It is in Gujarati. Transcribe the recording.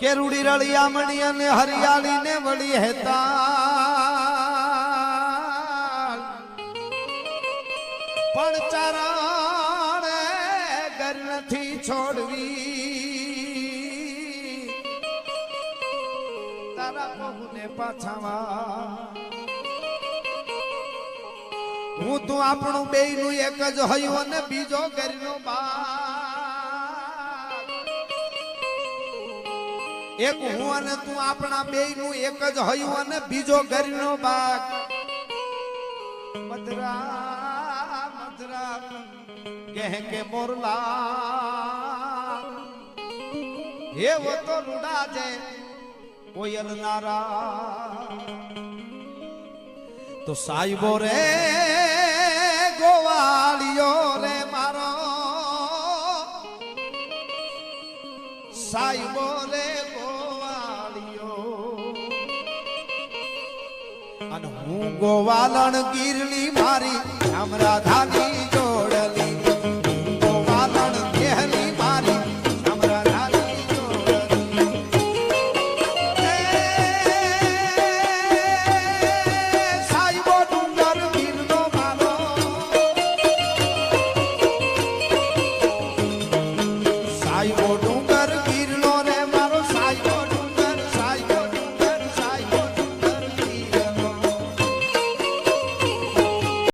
કેરુડી રળિયામણી અને હરિયાળી ને વળી હેતા પણ ચારણ ઘર નથી છોડવી. તારા બહુને પાછાવા હું તું આપણું બે નું એક જ હયું અને બીજો ઘરનો બાપ એક હું અને તું આપણા બે નું એક જ હયું અને બીજો ગરીનો બાગ. મધરા મધરા કહે કે મોરલા. એવો તો રૂડા છે, કોયલ નારા. તો સાહેબો રે ગોવાળિયો રે મારો. સાહેબો રે અને હું ગોવાલણ ગીરલી મારી, રામ રાધાની જોડલી. ગોવાલણ ગેહલી મારી, રામ રાધાની જોડલી. સાહેબો ડુંગર ગીરનો મારો સાહેબો